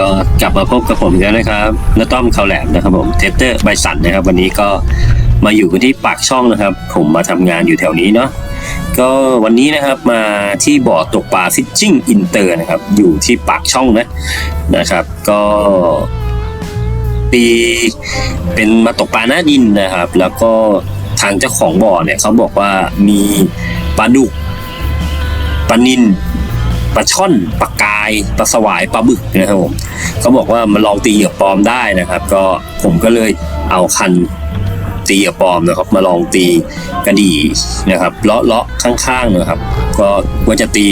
ก็กลับมาพบกับผมกแล้วนะครับน้าต้อมเขาแหลมนะครับผมเทสเตอร์ใบสันนะครับ วันนี้ก็มาอยู่กันที่ปากช่องนะครับ ผมมาทำงานอยู่แถวนี้เนาะก็วันนี้นะครับมาที่บ่อตกปลาฟิชชิ่งอินเตอร์นะครับ อยู่ที่ปากช่องนะนะครับ ก็ตีเป็นมาตกปลาหน้าดินนะครับ แล้วก็ทางเจ้าของบ่อเนี่ยเขาบอกว่ามีปลาดุกปลานิน ปลาช่อนปลากายปลาสวายปลาบึกนะครับผมเขาบอกว่ามันลองตีเหยื่อปลอมได้นะครับ ก็ผมก็เลยเอาคันตีเหยื่อปลอมนะครับ มาลองตีกระดี่นะครับเลาะเลาะข้างๆนะครับ ก็ว่าจะตี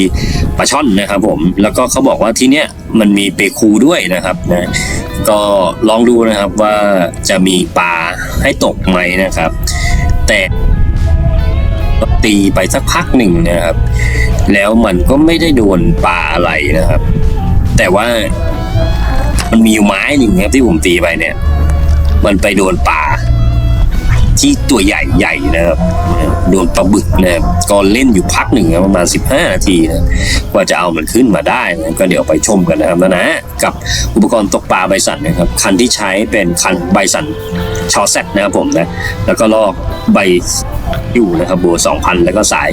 ปลาช่อนนะครับ ผมแล้วก็เขาบอกว่าที่เนี้ยมันมีเปคูด้วยนะครับนะก็ลองดูนะครับว่าจะมีปลาให้ตกไหมนะครับ แต่ ตีไปสักพักหนึ่งนะครับ แล้วมันก็ไม่ได้โดนปลาอะไรนะครับ แต่ว่ามันมีอยู่ไม้หนึ่งครับที่ผมตีไปเนี่ย มันไปโดนปลาที่ตัวใหญ่ๆนะครับ โดนปลาบึกนะครับก็เล่นอยู่พักหนึ่งประมาณ 15 นาทีนะกว่าจะเอามันขึ้นมาได้นะก็เดี๋ยวไปชมกันนะครับนะนะ กับอุปกรณ์ตกปลาใบสันนะครับ คันที่ใช้เป็นคันใบสัน ชอเซตนะครับผมนะแล้วก็ลอกใบอยู่นะครับโบสองพันแล้วก็สาย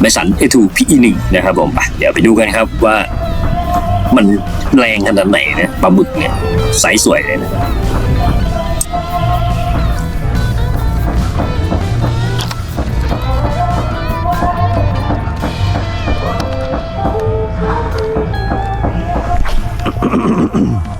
ใบสันเอทูพีหนึ่งนะครับผมไปเดี๋ยวไปดูกันครับว่ามันแรงขนาดไหนนะปลาบึกเนี่ยไซส์สวยเลยนะต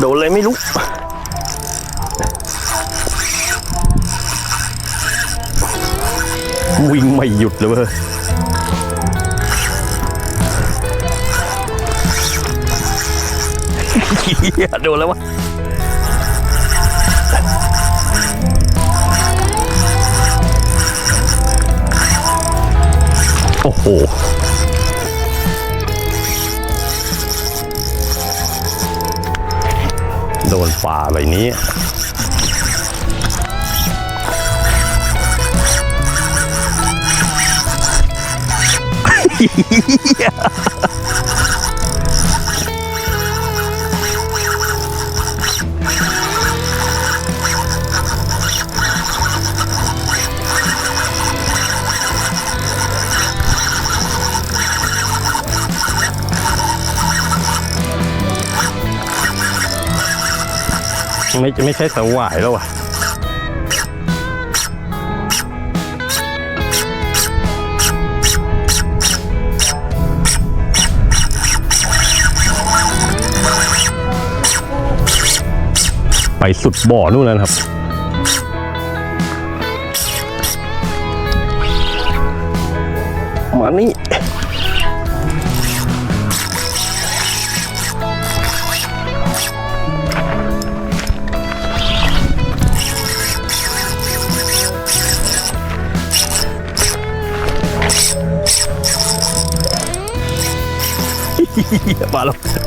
โดนเลยไม่รู้วิ่งไม่หยุดเลยเว้ยเหี้ยโดนแล้ววะโอ้โห โดนป่าอะไรนี้ ไม่ไม่ใช่สวายแล้วว่ะไปสุดบ่อนู่นแล้วครับ มานี่ ม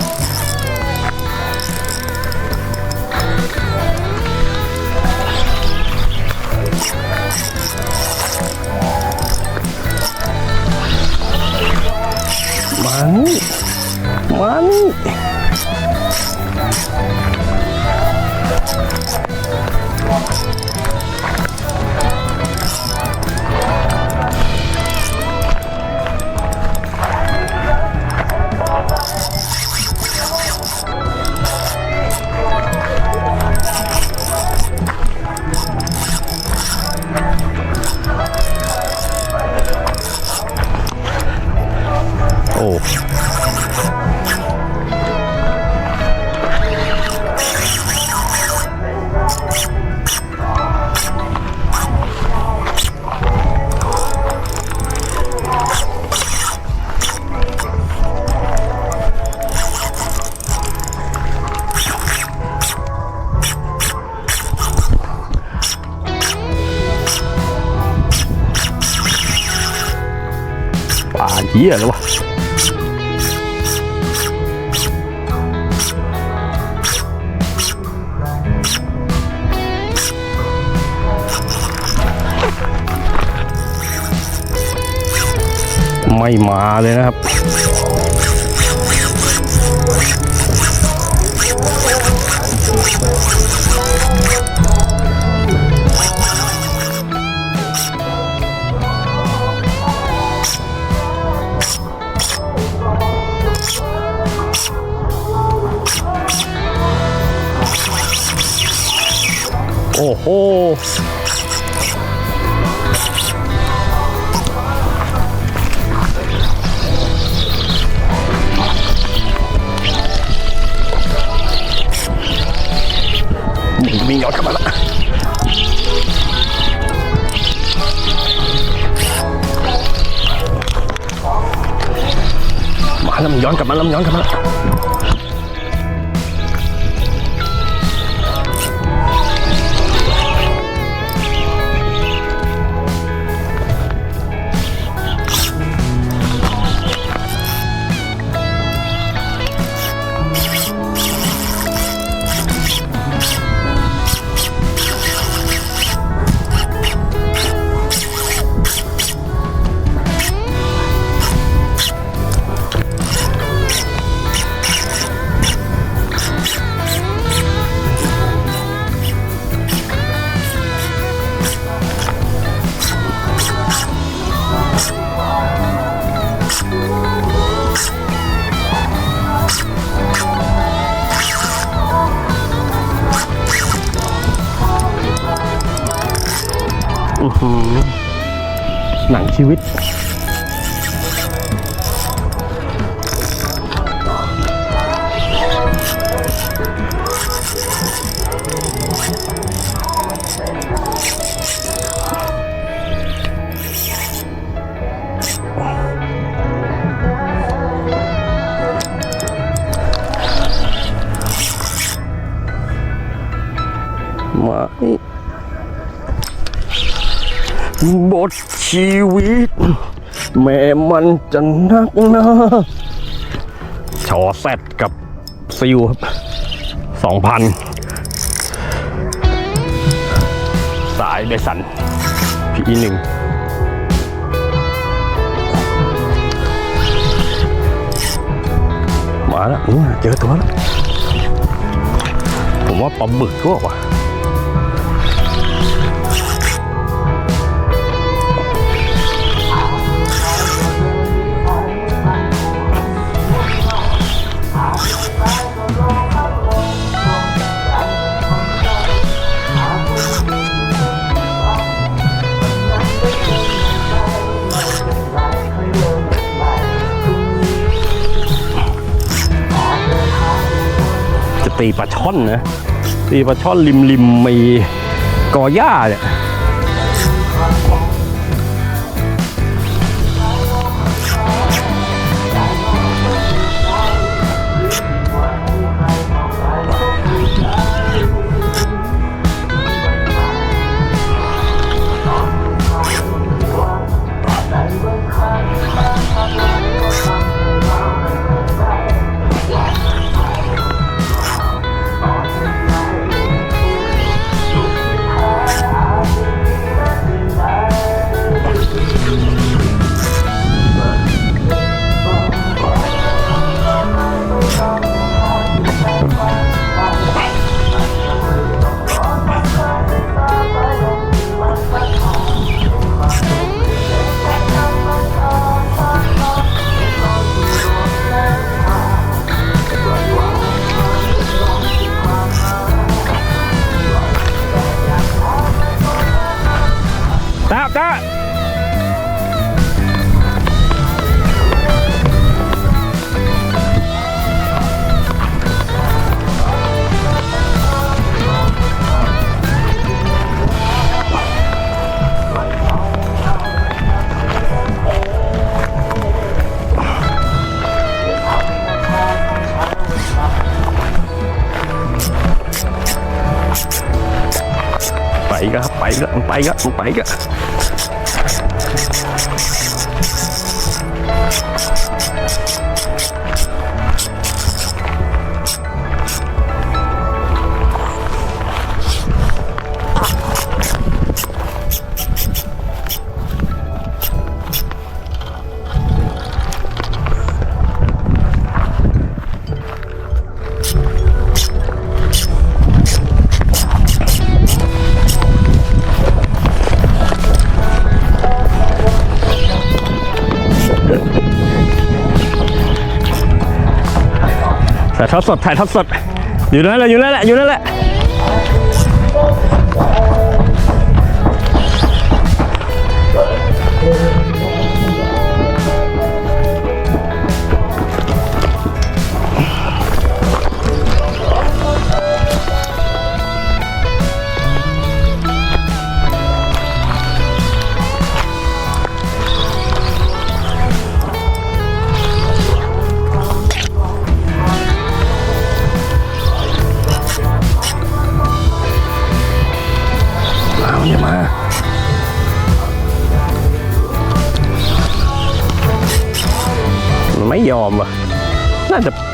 หี้ยเลยวะไม่มาเลยนะครับ โอ้โหมีมีย้อนกลับมาแล้ว หนังชีวิต บทชีวิต แม่มันจะนักหนาชอแซดกับซิลครับสองพันสายเบสันพีหนึ่งมาแล้วอื้อเจอตัวแล้วผมว่าปลาหมึกก็ว่ะ ตีปลาช่อนนะตีปลาช่อนริมริมมีกอหญ้าเนี่ย ก็ไปก็ไปก็ไปก็ ทอดสดถ่ายทอดสด อยู่นั่นแหละอยู่นั่นแหละอยู่นั่นแหละ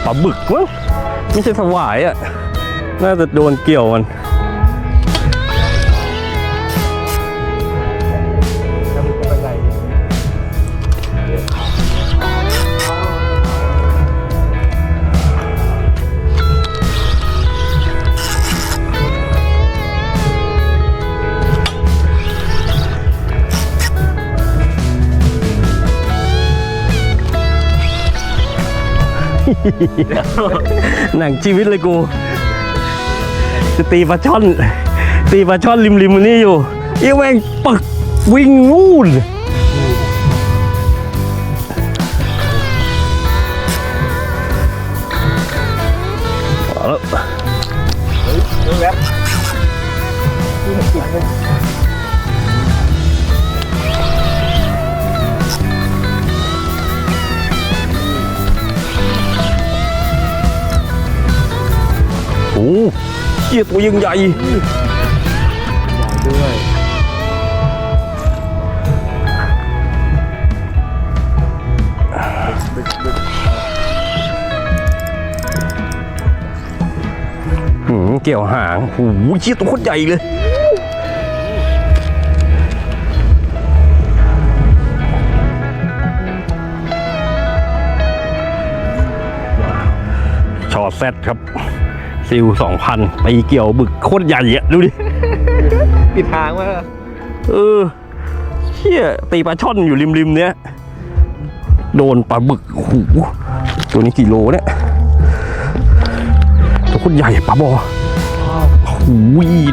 ปลาบึกมั้งไม่ใช่สวายอะ น่าจะโดนเกี่ยวมัน หนังชีวิตเลยกู จะตีปลาช่อน ตีปลาช่อนริมริมๆนี่อยู่เอีแม่งปึกวิ่งงูน เกียตัวยังใหญ่หืมเกี่ยวหางโอ้โหเชี่ยตัวโคตรใหญ่เลย ชอแซดครับ ซิลสองพันตีเกี่ยวบึกโคตรใหญ่อะดูดิ ปิดทางมาเออเชี่ยตีปลาช่อนอยู่ริมๆเนี้ยโดนปลาบึกโอ้โหตัวนี้กี่โลเนี่ยตัวโคตรใหญ่ปลาบอโอ้โห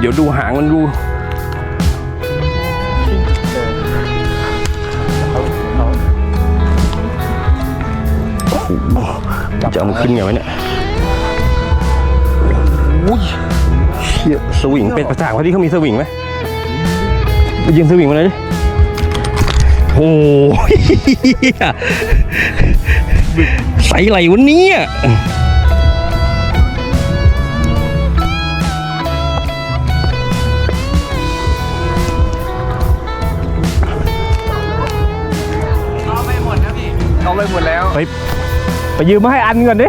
เดี๋ยวดูหางมันดูโอ้โหจะเอามันขึ้นไงวะเนี่ยโอ้ยเชี่ยสวิงเป็นประจางว่าที่เขามีสวิงไหมไปยืนสวิงมาเลยดิโอ้ยใส่ไหลวันนี้เอาไปหมดแล้วพี่เอาไปหมดแล้วไปไปยืมมาให้อันก่อนดิ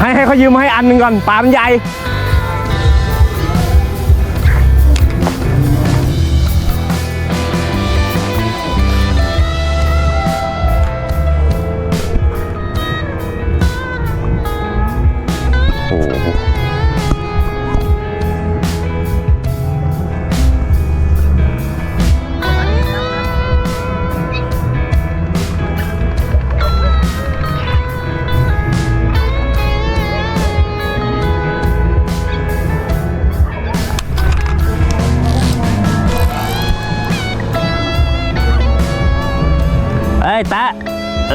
ให้ให้เขายืมมาให้อันหนึ่งก่อนปลามันใหญ่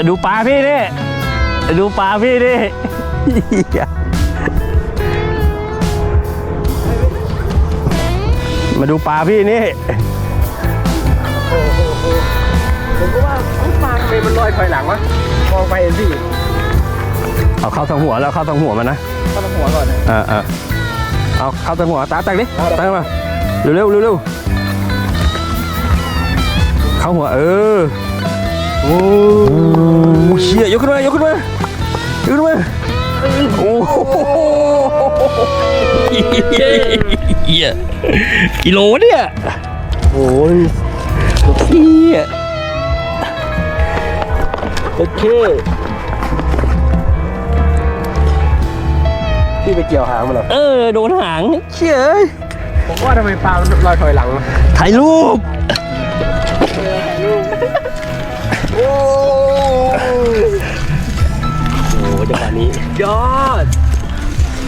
ดูปลาพี่ดิดูปลาพี่ดิมาดูปลาพี่นี่ผมก็ว่ามาทำไมมันลอยถอยหลังวะมองไปเห็นพี่เอาเข้าทางหัวแล้วเข้าทางหัวมันนะเข้าทางหัวก่อนนะอ่าอ่าเอาเข้าทางหัวตาตักดิตักมาเร็วเร็วเร็วเร็วเข้าหัวเออ โอ้เชี่ยยกขึ้นมายกขึ้นมายกขึ้นมาโอ้โหเหี้ยกิโลเนี่ยโอ้ยเชี่ยโอเคพี่ไปเกี่ยวหางมันเหรอเออโดนหางเชี่ยผมว่าทำไมปลาลอยถอยหลังถ่ายรูป โอ้โหจังหวะนี้ยอด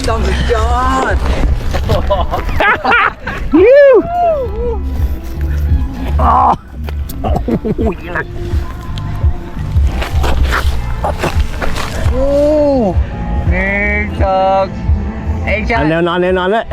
ต้องสุดยอดโอ้หนึ่งสองไอ้ชาอันเร็วนอนเร็วนอนเลย